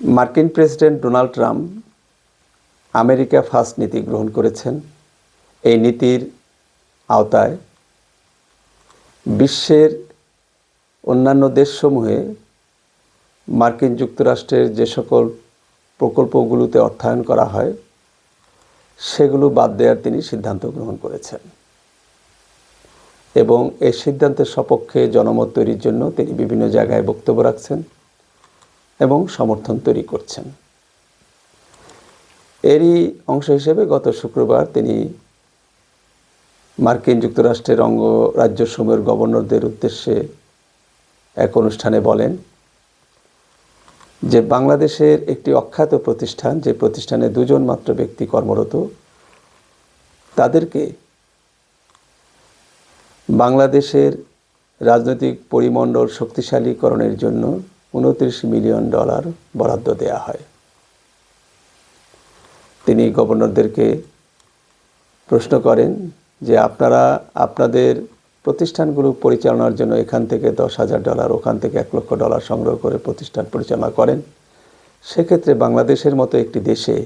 মার্কিন president Donald Trump America first নীতি গ্রহণ করেছেন। এই নীতির আওতায় বিশ্বের অন্যান্য দেশসমূহে মার্কিন যুক্তরাষ্ট্রের যে সকল প্রকল্পগুলোতে অর্থায়ন করা হয়, সেগুলো বাদ দেওয়ার তিনি সিদ্ধান্ত গ্রহণ করেছেন। এবং এই সিদ্ধান্তের সপক্ষে জনমত তৈরির জন্য তিনি বিভিন্ন জায়গায় বক্তব্য রাখছেন। এবং সমর্থন তৈরি করছেন। এরই অংশ হিসেবে গত শুক্রবার তিনি মার্কিন যুক্তরাষ্ট্রের অঙ্গ রাজ্যসমূহের গভর্নরদের উদ্দেশ্যে এক অনুষ্ঠানে বলেন যে বাংলাদেশের একটি অখ্যাত প্রতিষ্ঠান, যে প্রতিষ্ঠানে দুজন মাত্র ব্যক্তি কর্মরত, তাদেরকে বাংলাদেশের রাজনৈতিক পরিমণ্ডল শক্তিশালীকরণের জন্য উনত্রিশ মিলিয়ন ডলার বরাদ্দ দেয়া হয়। তিনি গভর্নরদেরকে প্রশ্ন করেন যে আপনারা আপনাদের প্রতিষ্ঠানগুলো পরিচালনার জন্য এখান থেকে দশ হাজার ডলার, ওখান থেকে এক লক্ষ ডলার সংগ্রহ করে প্রতিষ্ঠান পরিচালনা করেন। সেক্ষেত্রে বাংলাদেশের মতো একটি দেশে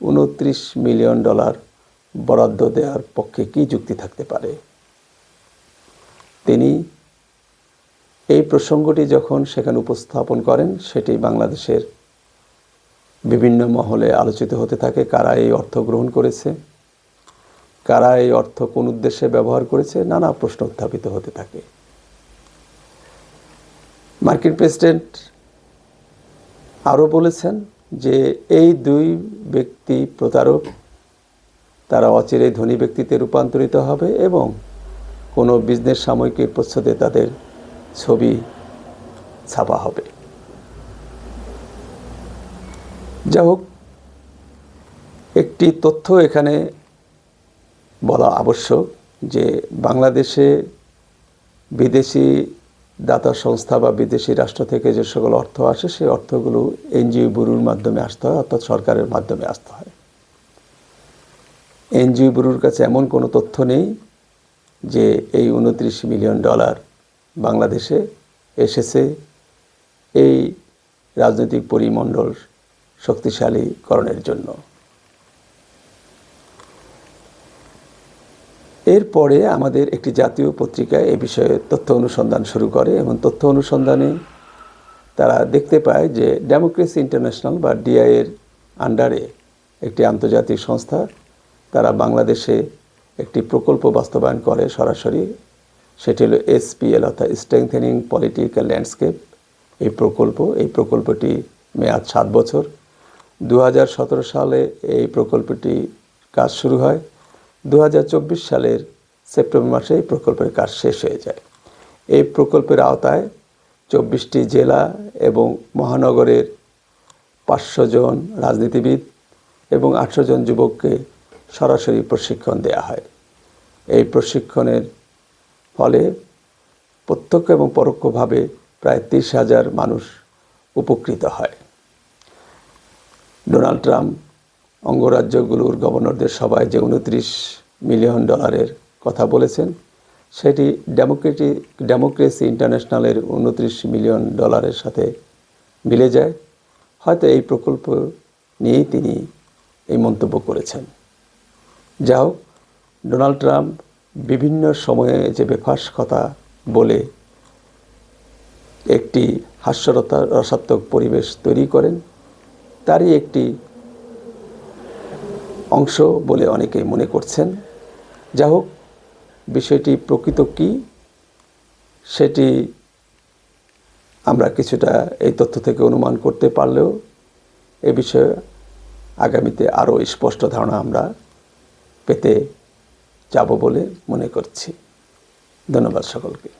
উনত্রিশ মিলিয়ন ডলার বরাদ্দ দেওয়ার পক্ষে কী যুক্তি থাকতে পারে? তিনি এই প্রসঙ্গটি যখন সেখানে উপস্থাপন করেন, সেটি বাংলাদেশের বিভিন্ন মহলে আলোচিত হতে থাকে কারা এই অর্থ গ্রহণ করেছে, কারা এই অর্থ কোন উদ্দেশ্যে ব্যবহার করেছে, নানা প্রশ্ন উত্থাপিত হতে থাকে। মার্কিন প্রেসিডেন্ট আরও বলেছেন যে এই দুই ব্যক্তি প্রতারক, তারা অচিরেই ধনী ব্যক্তিতে রূপান্তরিত হবে এবং কোনো বিজনেস সাময়িকীর প্রচ্ছদে তাদের ছবি ছাপা হবে। যা হোক, একটি তথ্য এখানে বলা আবশ্যক যে বাংলাদেশে বিদেশি দাতা সংস্থা বা বিদেশি রাষ্ট্র থেকে যে সকল অর্থ আসে, সেই অর্থগুলো এনজিও ব্যুরোর মাধ্যমে আসতে হয় অর্থাৎ সরকারের মাধ্যমে আসতে হয়। এনজিও ব্যুরোর কাছে এমন কোনো তথ্য নেই যে এই উনত্রিশ মিলিয়ন ডলার বাংলাদেশে এসেছে। এই রাজনৈতিক পরিমণ্ডল শক্তিশালীকরণের জন্য। এরপরে আমাদের একটি জাতীয় পত্রিকা এ বিষয়ে তথ্য অনুসন্ধান শুরু করে এবং তথ্য অনুসন্ধানে তারা দেখতে পায় যে ডেমোক্রেসি ইন্টারন্যাশনাল বা ডিআইয়ের আন্ডারে একটি আন্তর্জাতিক সংস্থা, তারা বাংলাদেশে একটি প্রকল্প বাস্তবায়ন করে সরাসরি। সেটি হলো এসপিএল অর্থাৎ স্ট্রেংথেনিং পলিটিক্যাল ল্যান্ডস্কেপ এই প্রকল্প, এই প্রকল্পটি মেয়াদ সাত বছর। দু হাজার সতেরো সালে এই প্রকল্পটি কাজ শুরু হয়। দু হাজার চব্বিশ সালের সেপ্টেম্বর মাসে এই প্রকল্পের কাজ শেষ হয়ে যায়। এই প্রকল্পের আওতায় চব্বিশটি জেলা এবং মহানগরের পাঁচশো জন রাজনীতিবিদ এবং আটশো জন যুবককে সরাসরি প্রশিক্ষণ দেয়া হয়। এই প্রশিক্ষণের ফলে প্রত্যক্ষ এবং পরোক্ষভাবে প্রায় তিরিশ হাজার মানুষ উপকৃত হয়। ডোনাল্ড ট্রাম্প অঙ্গরাজ্যগুলোর গভর্নরদের সবাই যে উনত্রিশ মিলিয়ন ডলারের কথা বলেছেন, সেটি ডেমোক্রেটিক ডেমোক্রেসি ইন্টারন্যাশনালের উনত্রিশ মিলিয়ন ডলারের সাথে মিলে যায়। হয়তো এই প্রকল্প নিয়েই তিনি এই মন্তব্য করেছেন। যা হোক, ডোনাল্ড ট্রাম্প বিভিন্ন সময়ে যে বেফাস কথা বলে একটি হাস্যরতা রসাত্মক পরিবেশ তৈরি করেন, তারই একটি অংশ বলে অনেকেই মনে করছেন। যা হোক, বিষয়টি প্রকৃত কী, সেটি আমরা কিছুটা এই তথ্য থেকে অনুমান করতে পারলেও এ বিষয়ে আগামীতে আরও স্পষ্ট ধারণা আমরা পেতে যাব বলে মনে করছি। ধন্যবাদ সকলকে।